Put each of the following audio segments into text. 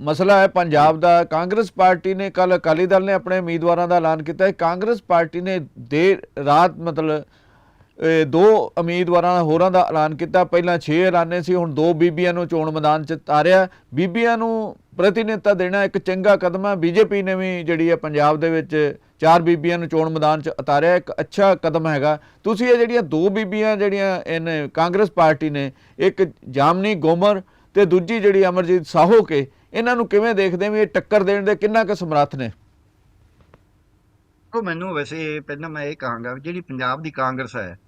ਮਸਲਾ ਹੈ ਪੰਜਾਬ ਦਾ। ਕਾਂਗਰਸ ਪਾਰਟੀ ਨੇ ਕੱਲ ਅਕਾਲੀ ਦਲ ਨੇ ਆਪਣੇ ਉਮੀਦਵਾਰਾਂ ਦਾ ਐਲਾਨ ਕੀਤਾ ਹੈ। ਕਾਂਗਰਸ ਪਾਰਟੀ ਨੇ ਦੇਰ ਰਾਤ ਮਤਲਬ ਦੋ ਉਮੀਦਵਾਰਾਂ, ਹੋਰਾਂ ਦਾ ਐਲਾਨ ਕੀਤਾ। ਪਹਿਲਾਂ 6 ਐਲਾਨੇ ਸੀ, ਹੁਣ ਦੋ ਬੀਬੀਆਂ ਨੂੰ ਚੋਣ ਮੈਦਾਨ 'ਚ ਤਾਰਿਆ। ਬੀਬੀਆਂ ਨੂੰ ਪ੍ਰਤੀਨਿਧਤਾ ਦੇਣਾ ਇੱਕ ਚੰਗਾ ਕਦਮ ਹੈ। ਬੀਜੇਪੀ ਨੇ ਵੀ ਜਿਹੜੀ ਹੈ ਪੰਜਾਬ ਦੇ ਵਿੱਚ ਚਾਰ ਬੀਬੀਆਂ ਨੂੰ ਚੋਣ ਮੈਦਾਨ 'ਚ ਉਤਾਰਿਆ। ਇੱਕ ਅੱਛਾ ਕਦਮ ਹੈਗਾ। ਤੁਸੀਂ ਇਹ ਜਿਹੜੀਆਂ ਦੋ ਬੀਬੀਆਂ ਜਿਹੜੀਆਂ ਇਹਨੇ ਕਾਂਗਰਸ ਪਾਰਟੀ ਨੇ, ਇੱਕ ਜਾਮਨੀ ਗੋਮਰ ਤੇ ਦੂਜੀ ਜਿਹੜੀ ਅਮਰਜੀਤ ਸਾਹੋ ਕੇ ਇਹਨਾਂ ਨੂੰ ਕਿਵੇਂ ਦੇਖਦੇ ਵੀ ਇਹ ਟੱਕਰ ਦੇਣ ਦੇ ਕਿੰਨਾ ਕੁ ਸਮਰੱਥ ਨੇ? ਉਹ ਮੈਨੂੰ ਵੈਸੇ ਪਹਿਲਾਂ ਮੈਂ ਇਹ ਕਹਾਂਗਾ ਜਿਹੜੀ ਪੰਜਾਬ ਦੀ ਕਾਂਗਰਸ ਹੈ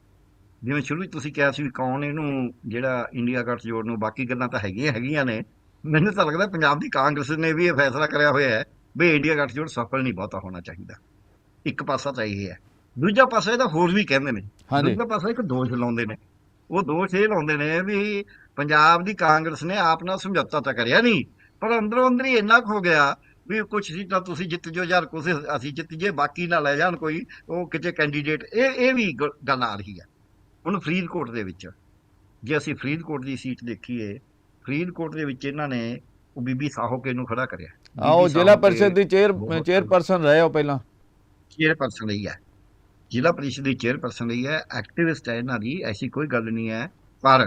ਜਿਵੇਂ ਸ਼ੁਰੂ 'ਚ ਤੁਸੀਂ ਕਿਹਾ ਸੀ ਵੀ ਕੌਣ ਇਹਨੂੰ ਜਿਹੜਾ ਇੰਡੀਆ ਗੱਠਜੋੜ ਨੂੰ ਬਾਕੀ ਗੱਲਾਂ ਤਾਂ ਹੈਗੀਆਂ ਹੈਗੀਆਂ ਨੇ। ਮੈਨੂੰ ਤਾਂ ਲੱਗਦਾ ਪੰਜਾਬ ਦੀ ਕਾਂਗਰਸ ਨੇ ਵੀ ਇਹ ਫੈਸਲਾ ਕਰਿਆ ਹੋਇਆ ਹੈ ਵੀ ਇੰਡੀਆ ਗੱਠਜੋੜ ਸਫਲ ਨਹੀਂ ਬਹੁਤਾ ਹੋਣਾ ਚਾਹੀਦਾ। ਇੱਕ ਪਾਸਾ ਤਾਂ ਇਹ ਹੈ। ਦੂਜਾ ਪਾਸਾ ਇਹਦਾ ਹੋਰ ਵੀ ਕਹਿੰਦੇ ਨੇ। ਦੂਜਾ ਪਾਸਾ ਇੱਕ ਦੋਸ਼ ਲਾਉਂਦੇ ਨੇ। ਉਹ ਦੋਸ਼ ਇਹ ਲਾਉਂਦੇ ਨੇ ਵੀ ਪੰਜਾਬ ਦੀ ਕਾਂਗਰਸ ਨੇ ਆਪ ਨਾਲ ਸਮਝੌਤਾ ਤਾਂ ਕਰਿਆ ਨਹੀਂ ਪਰ ਅੰਦਰੋਂ ਅੰਦਰ ਹੀ ਇੰਨਾ ਹੋ ਗਿਆ ਵੀ ਕੁਝ ਸੀਟਾਂ ਤੁਸੀਂ ਜਿੱਤ ਜੋ ਯਾਰ ਕੁਝ ਅਸੀਂ ਜਿੱਤ ਜੇ ਬਾਕੀ ਨਾ ਲੈ ਜਾਣ ਕੋਈ ਉਹ ਕਿਤੇ ਕੈਂਡੀਡੇਟ ਇਹ ਇਹ ਵੀ ਗੱਲ ਆ ਰਹੀ ਹੈ ਹੁਣ ਫਰੀਦਕੋਟ ਦੇ ਵਿੱਚ ਜੇ ਅਸੀਂ ਫਰੀਦਕੋਟ ਦੀ ਸੀਟ ਦੇਖੀਏ ਫਰੀਦਕੋਟ ਦੇ ਵਿੱਚ ਇਹਨਾਂ ਨੇ ਉਹ ਬੀਬੀ ਸਾਹੋਕੇ ਨੂੰ ਖੜਾ ਕਰਿਆ। ਆਓ ਜ਼ਿਲ੍ਹਾ ਪਰਿਸ਼ਦ ਦੀ ਚੇਅਰ ਚੇਅਰਪਰਸਨ ਰਹੇ ਹੋ ਪਹਿਲਾਂ? ਚੇਅਰਪਰਸਨ ਲਈ ਹੈ। ਜ਼ਿਲ੍ਹਾ ਪਰਿਸ਼ਦ ਦੀ ਚੇਅਰਪਰਸਨ ਲਈ ਹੈ ਐਕਟਿਵਿਸਟ ਹੈ ਇਹਨਾਂ ਦੀ ਐਸੀ ਕੋਈ ਗੱਲ ਨਹੀਂ ਹੈ ਪਰ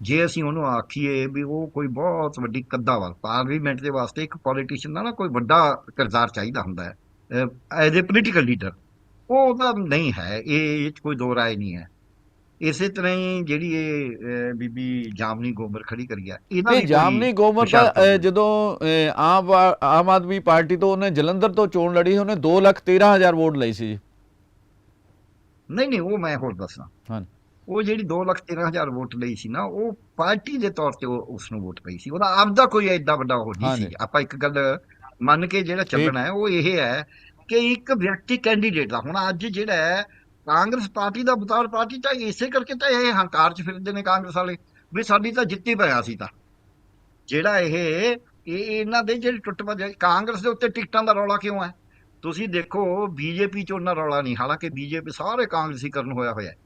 ਜੇ ਅਸੀਂ ਉਹਨੂੰ ਆਖੀਏ ਵੀ ਉਹ ਕੋਈ ਬਹੁਤ ਵੱਡੀ ਕੱਦਾਵਰ ਪਾਰਲੀਮੈਂਟ ਦੇ ਵਾਸਤੇ ਇੱਕ ਪੋਲੀਟੀਸ਼ੀਅਨ ਦਾ ਨਾ ਕੋਈ ਵੱਡਾ ਕਿਰਦਾਰ ਚਾਹੀਦਾ ਹੁੰਦਾ ਹੈ ਐਜ਼ ਅ ਪੋਲੀਟੀਕਲ ਲੀਡਰ ਉਹ ਉਹਦਾ ਨਹੀਂ ਹੈ ਇਹ ਇਹ ਕੋਈ ਦੋ ਰਾਏ ਨਹੀਂ ਹੈ। ਇਸੇ ਤਰ੍ਹਾਂ ਹੀ ਜਿਹੜੀ ਇਹ ਬੀਬੀ ਜਾਮਨੀ ਗੋਬਰ ਖੜੀ ਕਰੀ ਆ ਇਹਦਾ ਨਹੀਂ ਵੀ ਜਾਮਨੀ ਗੋਮਰ ਦੀ। ਜਦੋਂ ਆਮ ਆਮ ਆਦਮੀ ਪਾਰਟੀ ਤੋਂ ਉਹਨੇ ਜਲੰਧਰ ਤੋਂ ਚੋਣ ਲੜੀ ਉਹਨੇ 2 ਲੱਖ 13 ਹਜ਼ਾਰ ਵੋਟ ਲਈ ਸੀ ਨਹੀਂ ਨਹੀਂ ਉਹ ਮੈਂ ਹੋਰ ਦੱਸਣਾ ਹਾਂ ਉਹ ਜਿਹੜੀ 2 ਲੱਖ 13 ਹਜ਼ਾਰ ਵੋਟ ਲਈ ਸੀ ਨਾ ਉਹ ਪਾਰਟੀ ਦੇ ਤੌਰ ਤੇ ਉਸ ਨੂੰ ਵੋਟ ਪਈ ਸੀ। ਉਹਦਾ ਆਪਦਾ ਕੋਈ ਐਡਾ ਵੱਡਾ ਉਹ ਨਹੀਂ। ਸੀ। ਆਪਾਂ ਇੱਕ ਗੱਲ ਮੰਨ ਕੇ ਜਿਹੜਾ ਚੱਲਣਾ ਹੈ ਉਹ ਇਹ ਹੈ ਕਿ ਇੱਕ ਵਿਅਕਤੀ ਕੈਂਡੀਡੇਟ ਦਾ ਹੁਣ ਅੱਜ ਜਿਹੜਾ ਹੈ ਕਾਂਗਰਸ ਪਾਰਟੀ ਦਾ ਬਤੌਰ ਪਾਰਟੀ ਤਾਂ ਇਸੇ ਕਰਕੇ ਤਾਂ ਇਹ ਹੰਕਾਰ 'ਚ ਫਿਰਦੇ ਨੇ ਕਾਂਗਰਸ ਵਾਲੇ ਵੀ ਸਾਡੀ ਤਾਂ ਜਿੱਤੀ ਪਿਆ ਸੀ ਤਾਂ। ਜਿਹੜਾ ਇਹ ਇਹ ਇਹਨਾਂ ਦੇ ਜਿਹੜੇ ਟੁੱਟ ਕਾਂਗਰਸ ਦੇ ਉੱਤੇ ਟਿਕਟਾਂ ਦਾ ਰੌਲਾ ਕਿਉਂ ਹੈ? ਤੁਸੀਂ ਦੇਖੋ ਬੀਜੇਪੀ 'ਚ ਉਹਨਾਂ ਰੌਲਾ ਨਹੀਂ ਹਾਲਾਂਕਿ ਬੀਜੇਪੀ ਸਾਰੇ ਕਾਂਗਰਸੀਕਰਨ ਹੋਇਆ ਹੋਇਆ ਹੈ।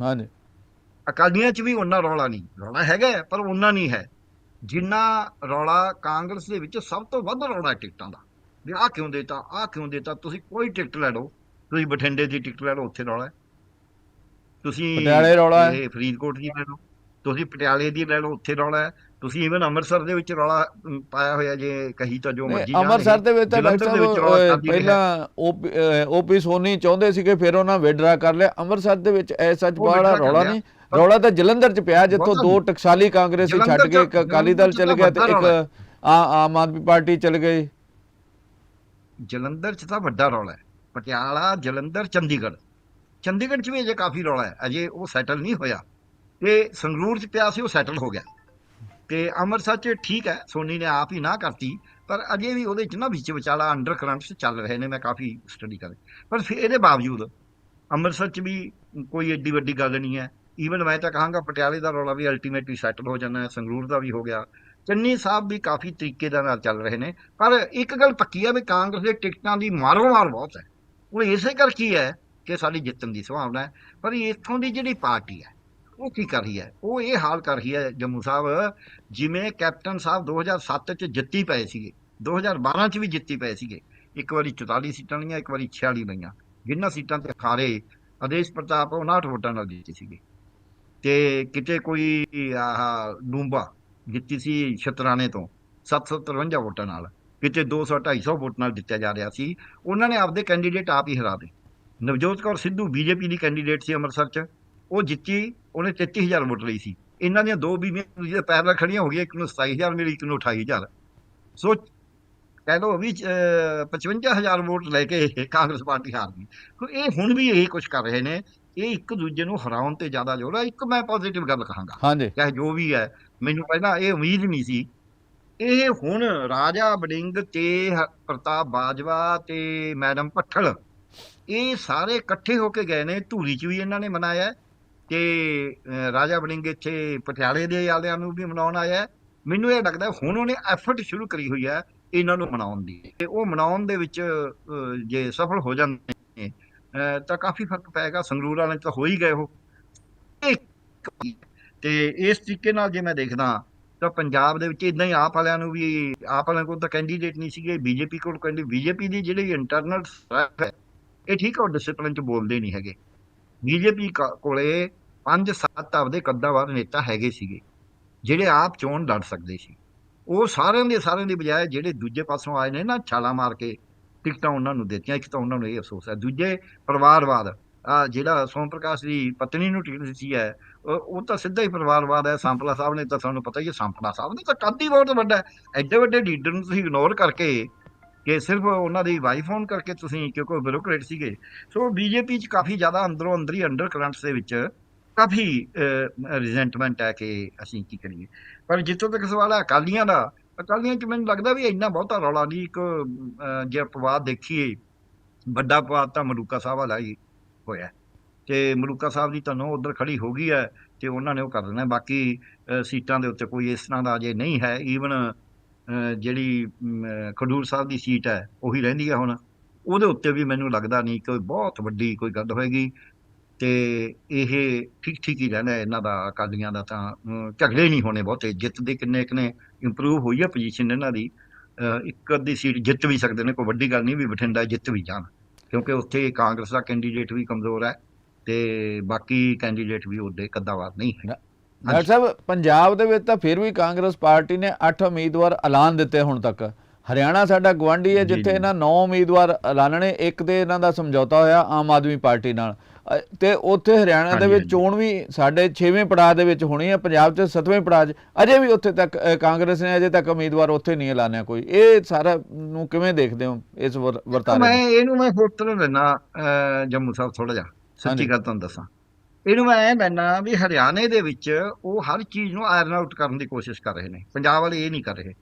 ਹਾਂਜੀ। ਅਕਾਲੀਆਂ 'ਚ ਵੀ ਉਹਨਾਂ ਰੌਲਾ ਨਹੀਂ ਰੌਲਾ ਹੈਗਾ ਪਰ ਉਹਨਾਂ ਨਹੀਂ ਹੈ। ਜਿੰਨਾ ਰੌਲਾ ਕਾਂਗਰਸ ਦੇ ਵਿੱਚ ਸਭ ਤੋਂ ਵੱਧ ਰੌਲਾ ਟਿਕਟਾਂ ਦਾ। ਵੀ ਆਹ ਕਿਉਂ ਦੇਤਾ ਆਹ ਕਿਉਂ ਦੇਤਾ ਤੁਸੀਂ ਕੋਈ ਟਿਕਟ ਲੈ ਲਓ ਤੁਸੀਂ ਬਠਿੰਡੇ ਦੀ ਟਿਕਟ ਲੈ ਲਓ ਉੱਥੇ ਰੌਲਾ ਤੁਸੀਂ ਪਟਿਆਲੇ ਰੌਲਾ ਹੈ। ਫਰੀਦਕੋਟ ਦੀ ਲੈ ਲਓ ਤੁਸੀਂ ਪਟਿਆਲੇ ਦੀ ਲੈ ਲਓ ਉੱਥੇ ਰੌਲਾ ਹੈ। ਤੁਸੀਂ ਇਵਨ ਅੰਮ੍ਰਿਤਸਰ ਦੇ ਵਿੱਚ ਰੌਲਾ ਪਾਇਆ ਹੋਇਆ ਜੇ ਕਹੀ ਤਾਂ ਜੋ ਮਰਜ਼ੀ ਅੰਮ੍ਰਿਤਸਰ ਦੇ ਵਿੱਚ ਤਾਂ ਡਾਕਟਰ ਸਾਹਿਬ। ਪਹਿਲਾਂ ਓਪੀ ਸੋਨੀ ਚਾਹੁੰਦੇ ਸੀਗੇ ਫਿਰ ਉਹਨਾਂ ਵਿਡਰਾ ਕਰ ਲਿਆ। ਅੰਮ੍ਰਿਤਸਰ ਦੇ ਵਿੱਚ ਬੜਾ withdraw ਕਰ ਰੌਲਾ। ਨਹੀਂ। ਰੌਲਾ ਤਾਂ ਜਲੰਧਰ ਚ ਪਿਆ ਜਿੱਥੋਂ ਦੋ ਟਕਸਾਲੀ ਕਾਂਗਰਸੀ ਛੱਡ ਕੇ ਇੱਕ ਅਕਾਲੀ ਦਲ ਚਲੇ ਗਿਆ ਤੇ ਇੱਕ ਆ- ਆਮ ਆਦਮੀ ਪਾਰਟੀ ਚਲ ਗਈ। ਜਲੰਧਰ 'ਚ ਤਾਂ ਵੱਡਾ ਰੌਲਾ ਹੈ। ਪਟਿਆਲਾ ਜਲੰਧਰ ਚੰਡੀਗੜ੍ਹ। ਚੰਡੀਗੜ੍ਹ 'ਚ ਵੀ ਅਜੇ ਕਾਫੀ ਰੌਲਾ ਹੈ। ਅਜੇ ਉਹ ਸੈਟਲ ਨਹੀਂ ਹੋਇਆ। ਤੇ ਸੰਗਰੂਰ 'ਚ ਪਿਆ ਸੀ ਉਹ ਸੈਟਲ ਹੋ ਗਿਆ। ਤੇ ਅੰਮ੍ਰਿਤਸਰ 'ਚ ਠੀਕ ਹੈ ਸੋਨੀ ਨੇ ਆਪ ਹੀ ਨਾ ਕਰਤੀ ਪਰ ਅਜੇ ਵੀ ਉਹਦੇ 'ਚ ਨਾ ਵਿੱਚ ਵਿਚਾਲਾ ਅੰਡਰ ਕਰੰਟਸ ਚੱਲ ਰਹੇ ਨੇ ਮੈਂ ਕਾਫੀ ਸਟੱਡੀ ਕਰ ਪਰ ਫਿਰ ਇਹਦੇ ਬਾਵਜੂਦ ਅੰਮ੍ਰਿਤਸਰ 'ਚ ਵੀ ਕੋਈ ਏਡੀ ਵੱਡੀ ਗੱਲ ਨਹੀਂ ਹੈ। ਈਵਨ ਮੈਂ ਤਾਂ ਕਹਾਂਗਾ ਪਟਿਆਲੇ ਦਾ ਰੌਲਾ ਵੀ ਅਲਟੀਮੇਟਲੀ ਸੈਟਲ ਹੋ ਜਾਣਾ ਹੈ, ਸੰਗਰੂਰ ਦਾ ਵੀ ਹੋ ਗਿਆ। ਚੰਨੀ ਸਾਹਿਬ ਵੀ ਕਾਫੀ ਤਰੀਕੇ ਦੇ ਨਾਲ ਚੱਲ ਰਹੇ ਨੇ। ਪਰ ਇੱਕ ਗੱਲ ਪੱਕੀ ਹੈ ਵੀ ਕਾਂਗਰਸ ਦੇ ਟਿਕਟਾਂ ਦੀ ਮਾਰੋ ਮਾਰ ਬਹੁਤ ਹੈ। ਉਹ ਇਸੇ ਕਰਕੇ ਹੈ ਕਿ ਸਾਡੀ ਜਿੱਤਣ ਦੀ ਸੰਭਾਵਨਾ ਹੈ। ਪਰ ਇੱਥੋਂ ਦੀ ਜਿਹੜੀ ਪਾਰਟੀ ਹੈ, ਉਹ ਕੀ ਕਰ ਰਹੀ ਹੈ? ਉਹ ਇਹ ਹਾਲ ਕਰ ਰਹੀ ਹੈ ਜੰਮੂ ਸਾਹਿਬ, ਜਿਵੇਂ ਕੈਪਟਨ ਸਾਹਿਬ 2007 ਚ ਜਿੱਤੀ ਪਏ ਸੀਗੇ 2012 ਚ ਵੀ ਜਿੱਤੀ ਪਏ ਸੀਗੇ। ਇੱਕ ਵਾਰੀ 44 ਸੀਟਾਂ ਲਈਆਂ, ਇੱਕ ਵਾਰੀ 46 ਲਈਆਂ। ਜਿੰਨਾਂ ਸੀਟਾਂ ਤੇ ਖਾਰੇ ਆਦੇਸ਼ ਪ੍ਰਤਾਪ 59 ਵੋਟਾਂ ਨਾਲ ਜਿੱਤੇ ਸੀਗੇ। ਤੇ ਕਿਤੇ ਕੋਈ ਆਹ ਡੂੰਬਾ ਜਿੱਤੀ ਸੀ ਸ਼ਤਰਾਣੇ ਤੋਂ 753 ਵੋਟਾਂ ਨਾਲ ਕਿਤੇ 200 250 ਵੋਟ ਨਾਲ ਜਿੱਤਿਆ ਜਾ ਰਿਹਾ ਸੀ ਉਹਨਾਂ ਨੇ ਆਪਦੇ ਕੈਂਡੀਡੇਟ ਆਪ ਹੀ ਹਰਾ ਦੇ ਨਵਜੋਤ ਕੌਰ ਸਿੱਧੂ ਬੀਜੇਪੀ ਦੀ ਕੈਂਡੀਡੇਟ ਸੀ ਅੰਮ੍ਰਿਤਸਰ 'ਚ ਉਹ ਜਿੱਤੀ ਉਹਨੇ 33000 ਵੋਟ ਲਈ ਸੀ। ਇਹਨਾਂ ਦੀਆਂ ਦੋ ਬੀਬੀਆਂ ਦੂਜੀ ਦੇ ਖੜੀਆਂ ਹੋ ਗਈਆਂ ਇੱਕ ਨੂੰ 27000 ਮਿਲੀ ਇੱਕ ਨੂੰ 28000 ਸੋ ਕਹਿ ਲਓ ਵੀ ਅਹ, 55000 ਵੋਟ ਲੈ ਕੇ ਇਹ ਕਾਂਗਰਸ ਪਾਰਟੀ ਹਾਰ ਗਈ। ਸੋ ਇਹ ਹੁਣ ਵੀ ਇਹੀ ਕੁਝ ਕਰ ਰਹੇ ਨੇ ਇਹ ਇੱਕ ਦੂਜੇ ਨੂੰ ਹਰਾਉਣ ਤੇ ਜ਼ਿਆਦਾ ਜ਼ੋਰ ਹੈ। ਇੱਕ ਮੈਂ ਪੋਜ਼ਿਟਿਵ ਗੱਲ ਕਹਾਂਗਾ। ਹਾਂਜੀ। ਚਾਹੇ ਜੋ ਵੀ ਹੈ ਮੈਨੂੰ ਪਹਿਲਾਂ ਇਹ ਉਮੀਦ ਨਹੀਂ ਸੀ। ਇਹ ਹੁਣ ਰਾਜਾ ਵੜਿੰਗ ਤੇ ਪ੍ਰਤਾਪ ਬਾਜਵਾ ਤੇ ਮੈਡਮ ਭੱਠਲ ਇਹ ਸਾਰੇ ਇਕੱਠੇ ਹੋ ਕੇ ਗਏ ਨੇ। ਧੂਰੀ 'ਚ ਵੀ ਇਹਨਾਂ ਨੇ ਮਨਾਇਆ ਤੇ ਰਾਜਾ ਵੜਿੰਗ ਇੱਥੇ ਪਟਿਆਲੇ ਦੇ ਵਾਲਿਆਂ ਨੂੰ ਵੀ ਮਨਾਉਣ ਆਇਆ। ਮੈਨੂੰ ਇਹ ਲੱਗਦਾ ਹੁਣ ਉਹਨੇ ਐਫਰਟ ਸ਼ੁਰੂ ਕਰੀ ਹੋਈ ਹੈ ਇਹਨਾਂ ਨੂੰ ਮਨਾਉਣ ਦੀ। ਤੇ ਉਹ ਮਨਾਉਣ ਦੇ ਵਿੱਚ ਜੇ ਸਫਲ ਹੋ ਜਾਂਦੇ ਨੇ ਤਾਂ ਕਾਫੀ ਫ਼ਰਕ ਪਏਗਾ ਸੰਗਰੂਰ ਵਾਲਿਆਂ 'ਚ ਤਾਂ ਹੋ ਹੀ ਗਏ ਉਹ। ਇੱਕ ਤੇ ਇਸ ਤਰੀਕੇ ਨਾਲ ਜੇ ਮੈਂ ਦੇਖਦਾ ਤਾਂ ਪੰਜਾਬ ਦੇ ਵਿੱਚ ਇਦਾਂ ਹੀ ਆਪ ਵਾਲਿਆਂ ਨੂੰ ਵੀ, ਆਪ ਵਾਲਿਆਂ ਕੋਲ ਤਾਂ ਕੈਂਡੀਡੇਟ ਨਹੀਂ ਸੀਗੇ, ਬੀਜੇਪੀ ਕੋਲ ਕੈਂਡੀ ਬੀਜੇਪੀ ਦੀ ਜਿਹੜੀ ਇੰਟਰਨਲ ਹੈ, ਇਹ ਠੀਕ ਹੈ ਉਹ ਡਿਸਪਲਿਨ ਚ ਬੋਲਦੇ ਨਹੀਂ ਹੈਗੇ। ਬੀਜੇਪੀ ਕੋਲੇ ਪੰਜ ਸੱਤ ਆਪਦੇ ਕੱਦਾਵਾਰ ਨੇਤਾ ਹੈਗੇ ਸੀਗੇ, ਜਿਹੜੇ ਆਪ ਚੋਣ ਲੜ ਸਕਦੇ ਸੀ। ਉਹ ਸਾਰਿਆਂ ਦੇ, ਸਾਰਿਆਂ ਦੀ ਬਜਾਏ ਜਿਹੜੇ ਦੂਜੇ ਪਾਸੋਂ ਆਏ ਨੇ ਨਾ, ਛਾਲਾ ਮਾਰ ਕੇ ਟਿਕਟਾਂ ਉਹਨਾਂ ਨੂੰ ਦਿੱਤੀਆਂ, ਇੱਕ ਤਾਂ ਉਹਨਾਂ ਨੂੰ ਇਹ ਅਫਸੋਸ ਹੈ। ਦੂਜੇ ਪਰਿਵਾਰਵਾਦ, ਆ ਜਿਹੜਾ ਸੋਮ ਪ੍ਰਕਾਸ਼ ਦੀ ਪਤਨੀ ਨੂੰ ਟਿਕਟ ਦਿੱਤੀ ਹੈ, ਉਹ ਤਾਂ ਸਿੱਧਾ ਹੀ ਪਰਿਵਾਰਵਾਦ ਹੈ। ਸੰਪਲਾ ਸਾਹਿਬ ਨੇ ਤਾਂ ਸਾਨੂੰ ਪਤਾ ਹੀ ਹੈ, ਸੰਪਲਾ ਸਾਹਿਬ ਨੇ ਤਾਂ ਕੱਦ ਹੀ ਬਹੁਤ ਵੱਡਾ ਹੈ। ਐਡੇ ਵੱਡੇ ਲੀਡਰ ਨੂੰ ਤੁਸੀਂ ਇਗਨੋਰ ਕਰਕੇ ਕਿ ਸਿਰਫ ਉਹਨਾਂ ਦੀ ਵਾਈਫ ਹੋਣ ਕਰਕੇ ਤੁਸੀਂ ਕਿਉਂਕਿ ਬਿਊਰੋਕਰੇਟ ਸੀਗੇ। ਸੋ ਬੀਜੇਪੀ ਚ ਕਾਫੀ ਜ਼ਿਆਦਾ ਅੰਦਰੋਂ ਅੰਦਰ ਹੀ ਅੰਡਰ ਕਰੰਟਸ ਦੇ ਵਿੱਚ ਕਾਫੀ ਰਿਜ਼ੈਂਟਮੈਂਟ ਹੈ ਕਿ ਅਸੀਂ ਕੀ ਕਰੀਏ। ਪਰ ਜਿੱਥੋਂ ਤੱਕ ਸਵਾਲ ਹੈ, ਅਕਾਲੀਆਂ ਦਾ ਅਕਾਲੀਆਂ ਚ ਮੈਨੂੰ ਲੱਗਦਾ ਵੀ ਇੰਨਾ ਬਹੁਤਾ ਰੌਲਾ ਨਹੀਂ, ਇੱਕ ਜੇ ਅਪਵਾਦ ਦੇਖੀਏ, ਵੱਡਾ ਅਪਵਾਦ ਤਾਂ ਮਲੂਕਾ ਸਾਹਿਬ ਵਾਲਾ ਹੀ ਹੋਇਆ। ਤੇ ਮਲੂਕਾ ਸਾਹਿਬ ਦੀ ਤੁਹਾਨੂੰ ਉਧਰ ਖੜੀ ਹੋ ਗਈ ਹੈ ਤੇ ਉਹਨਾਂ ਨੇ ਉਹ ਕਰ ਦੇਣਾ। ਬਾਕੀ ਸੀਟਾਂ ਦੇ ਉੱਤੇ ਕੋਈ ਇਸ ਤਰ੍ਹਾਂ ਦਾ ਅਜੇ ਨਹੀਂ ਹੈ। ਈਵਨ ਜਿਹੜੀ ਖਡੂਰ ਸਾਹਿਬ ਦੀ ਸੀਟ ਹੈ, ਉਹੀ ਰਹਿੰਦੀ ਹੈ ਹੁਣ। ਉਹਦੇ ਉੱਤੇ ਵੀ ਮੈਨੂੰ ਲੱਗਦਾ ਨਹੀਂ ਕੋਈ ਬਹੁਤ ਵੱਡੀ ਕੋਈ ਗੱਲ ਹੋਏਗੀ। ਤੇ ਇਹ ਠੀਕ ਠੀਕ ਹੀ ਰਹਿੰਦਾ ਇਹਨਾਂ ਦਾ, ਅਕਾਲੀਆਂ ਦਾ ਤਾਂ ਝਗੜੇ ਨਹੀਂ ਹੋਣੇ ਬਹੁਤੇ, ਜਿੱਤ ਦੇ ਕਿੰਨੇ ਕਿੰਨੇ ਇੰਪਰੂਵ ਹੋਈ ਹੈ ਪੋਜੀਸ਼ਨ ਇਹਨਾਂ ਦੀ ਇੱਕ ਅੱਧੀ ਸੀਟ ਜਿੱਤ ਵੀ ਸਕਦੇ ਨੇ, ਕੋਈ ਵੱਡੀ ਗੱਲ ਨਹੀਂ ਵੀ ਬਠਿੰਡਾ ਜਿੱਤ ਵੀ ਜਾਣ, ਕਿਉਂਕਿ ਉੱਥੇ ਕਾਂਗਰਸ ਦਾ ਕੈਂਡੀਡੇਟ ਵੀ ਕਮਜ਼ੋਰ ਹੈ ਤੇ ਬਾਕੀ ਕੈਂਡੀਡੇਟ ਵੀ ਉਹਦੇ ਕੱਦਾਵਾਰ ਨਹੀਂ ਹੈ। ਡਾਕਟਰ ਸਾਹਿਬ, ਪੰਜਾਬ ਦੇ ਵਿੱਚ ਤਾਂ ਫਿਰ ਵੀ ਕਾਂਗਰਸ ਪਾਰਟੀ ਨੇ 8 ਉਮੀਦਵਾਰ ਐਲਾਨ ਦਿੱਤੇ ਹੁਣ ਤੱਕ। ਹਰਿਆਣਾ ਸਾਡਾ ਗਵਾਂਢੀ ਹੈ ਜਿੱਥੇ। ਇਹਨਾਂ 9 ਉਮੀਦਵਾਰ ਐਲਾਨਣੇ ਇੱਕ ਤੇ ਇਹਨਾਂ ਦਾ ਸਮਝੌਤਾ ਹੋਇਆ ਆਮ ਆਦਮੀ ਪਾਰਟੀ ਨਾਲ ਤੇ ਉੱਥੇ ਹਰਿਆਣਾ ਦੇ ਵਿੱਚ। ਚੋਣ ਵੀ ਸਾਡੇ 6ਵੇਂ ਪੜਾਅ ਦੇ ਵਿੱਚ ਹੋਣੀ ਹੈ ਪੰਜਾਬ 'ਚ 7ਵੇਂ ਪੜਾਅ 'ਚ ਅਜੇ ਵੀ ਉੱਥੇ ਤੱਕ ਕਾਂਗਰਸ ਨੇ ਅਜੇ ਤੱਕ ਉਮੀਦਵਾਰ ਉੱਥੇ ਨਹੀਂ ਐਲਾਨਿਆ ਕੋਈ ਇਹ ਸਾਰਾ ਨੂੰ ਕਿਵੇਂ ਦੇਖਦੇ ਹੋ ਇਸ ਵਰਤਾਰੇ ਮੈਂ? ਇਹਨੂੰ ਮੈਂ ਹੋਰ ਤਰ੍ਹਾਂ ਲੈਣਾ ਜੰਮੂ ਸਾਹਿਬ ਥੋੜਾ ਜਿਹਾ। ਸੱਚੀ ਗੱਲ ਤੁਹਾਨੂੰ ਦੱਸਾਂ ਇਹਨੂੰ ਮੈਂ ਇਹ ਲੈਣਾ ਵੀ ਹਰਿਆਣੇ ਦੇ ਵਿੱਚ ਉਹ ਹਰ ਚੀਜ਼ ਨੂੰ ਆਇਰਨ ਆਊਟ ਕਰਨ ਦੀ ਕੋਸ਼ਿਸ਼ ਕਰ ਰਹੇ ਨੇ ਪੰਜਾਬ ਵਾਲੇ ਇਹ ਨਹੀਂ ਕਰ ਰਹੇ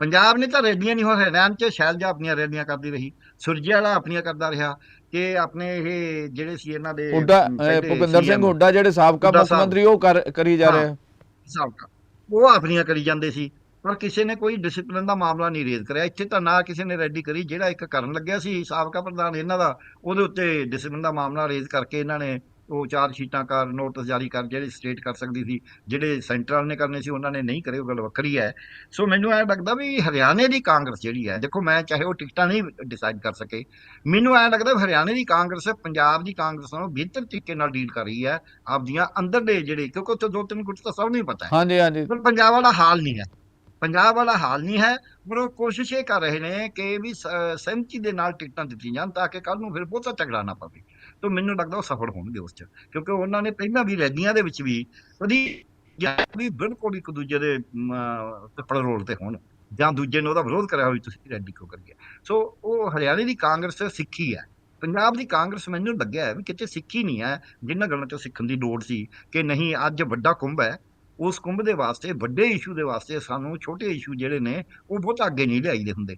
ਪੰਜਾਬ ਨੇ ਤਾਂ ਰੈਲੀਆਂ ਨਹੀਂ ਹੋ ਹਰਿਆਣਾ ਚ ਸ਼ੈਲਜਾ ਆਪਣੀਆਂ ਰੈਲੀਆਂ ਕਰਦੀ ਰਹੀ। ਸੁਰਜੇ ਵਾਲਾ ਆਪਣੀਆਂ ਕਰਦਾ ਰਿਹਾ ਕਿ ਆਪਣੇ ਇਹ ਜਿਹੜੇ ਸੀ ਇਹਨਾਂ ਦੇ ਹੁੱਡਾ ਭੁਪਿੰਦਰ ਸਿੰਘ ਹੁੱਡਾ ਜਿਹੜੇ ਸਾਬਕਾ ਮੁੱਖ। ਮੰਤਰੀ ਉਹ ਕਰ- ਕਰੀ ਜਾ ਰਹੇ। ਦਾ ਉਹ ਆਪਣੀਆਂ ਕਰੀ ਜਾਂਦੇ ਸੀ। ਪਰ ਕਿਸੇ ਨੇ ਕੋਈ ਡਿਸਪਲਿਨ ਦਾ ਮਾਮਲਾ ਨਹੀਂ ਰੇਜ਼ ਕਰਿਆ। ਇੱਥੇ ਤਾਂ ਨਾ ਕਿਸੇ ਨੇ ਰੈਡੀ ਕਰੀ ਜਿਹੜਾ ਇੱਕ ਕਰਨ ਲੱਗਿਆ ਸੀ ਸਾਬਕਾ ਪ੍ਰਧਾਨ ਇਹਨਾਂ ਦਾ ਉਹਦੇ ਉੱਤੇ ਡਿਸਪਲਿਨ ਦਾ ਮਾਮਲਾ ਰੇਜ਼ ਕਰਕੇ ਇਹਨਾਂ ਨੇ ਉਹ ਚਾਰ ਸ਼ੀਟਾਂ ਕਰ ਨੋਟਿਸ ਜਾਰੀ ਕਰ ਜਿਹੜੇ ਸਟੇਟ ਕਰ ਸਕਦੀ ਸੀ ਜਿਹੜੇ ਸੈਂਟਰਲ ਨੇ ਕਰਨੇ ਸੀ ਉਹਨਾਂ ਨੇ ਨਹੀਂ ਕਰੇ ਉਹ ਗੱਲ ਵੱਖਰੀ ਹੈ। ਸੋ ਮੈਨੂੰ ਐ ਲੱਗਦਾ ਵੀ ਹਰਿਆਣੇ ਦੀ ਕਾਂਗਰਸ ਜਿਹੜੀ ਹੈ ਦੇਖੋ ਮੈਂ ਚਾਹੇ ਉਹ ਟਿਕਟਾਂ ਨਹੀਂ ਡਿਸਾਈਡ ਕਰ ਸਕੇ ਮੈਨੂੰ ਐ ਲੱਗਦਾ ਹਰਿਆਣੇ ਦੀ ਕਾਂਗਰਸ ਪੰਜਾਬ ਦੀ ਕਾਂਗਰਸ ਨਾਲੋਂ ਬਿਹਤਰ ਤਰੀਕੇ ਨਾਲ ਡੀਲ ਕਰ ਰਹੀ ਹੈ ਆਪਦੀਆਂ ਅੰਦਰਲੇ ਜਿਹੜੇ ਕਿਉਂਕਿ ਉੱਥੇ ਦੋ ਤਿੰਨ ਗੁੱਟ ਤਾਂ ਸਭ ਨੂੰ ਹੀ ਪਤਾ ਹੈ। ਹਾਂਜੀ ਹਾਂਜੀ। ਪਰ ਪੰਜਾਬ ਵਾਲਾ ਹਾਲ ਨਹੀਂ ਹੈ। ਪੰਜਾਬ ਵਾਲਾ ਹਾਲ ਨਹੀਂ ਹੈ ਪਰ ਉਹ ਕੋਸ਼ਿਸ਼ ਇਹ ਕਰ ਰਹੇ ਨੇ ਕਿ ਵੀ ਸਹਿਮਤੀ ਦੇ ਨਾਲ ਟਿਕਟਾਂ ਦਿੱਤੀਆਂ ਜਾਣ ਤਾਂ ਕਿ ਕੱਲ ਨੂੰ ਫਿਰ ਬਹੁਤਾ ਝਗੜਾ ਨਾ ਪਵੇ। ਤਾਂ ਮੈਨੂੰ ਲੱਗਦਾ ਉਹ ਸਫਲ ਹੋਣਗੇ ਉਸ 'ਚ। ਕਿਉਂਕਿ ਉਹਨਾਂ ਨੇ ਪਹਿਲਾਂ ਵੀ ਰੈਲੀਆਂ ਦੇ ਵਿੱਚ ਵੀ ਕਦੀ ਜਾਂ ਵੀ ਬਿਲਕੁਲ ਇੱਕ ਦੂਜੇ ਦੇ ਪਿੱਪਲ ਰੋਲ ਤੇ ਹੋਣ ਜਾਂ ਦੂਜੇ ਨੇ ਉਹਦਾ ਵਿਰੋਧ ਕਰਿਆ ਹੋਵੇ, ਤੁਸੀਂ ਰੈਲੀ ਕਿਉਂ ਕਰੀਏ? ਸੋ ਉਹ ਹਰਿਆਣੇ ਦੀ ਕਾਂਗਰਸ ਸਿੱਖੀ ਹੈ। ਪੰਜਾਬ ਦੀ ਕਾਂਗਰਸ ਮੈਨੂੰ ਲੱਗਿਆ ਵੀ ਕਿਤੇ ਸਿੱਖੀ ਨਹੀਂ ਹੈ, ਜਿੰਨਾਂ ਗੱਲਾਂ 'ਚੋਂ ਸਿੱਖਣ ਦੀ ਲੋੜ ਸੀ ਕਿ ਨਹੀਂ, ਅੱਜ ਵੱਡਾ ਕੁੰਭ ਹੈ। ਉਸ ਕੁੰਭ ਦੇ ਵਾਸਤੇ, ਵੱਡੇ ਇਸ਼ੂ ਦੇ ਵਾਸਤੇ ਸਾਨੂੰ ਛੋਟੇ ਇਸ਼ੂ ਜਿਹੜੇ ਨੇ, ਉਹ ਬਹੁਤ ਅੱਗੇ ਨਹੀਂ ਲਿਆਈਦੇ ਹੁੰਦੇ।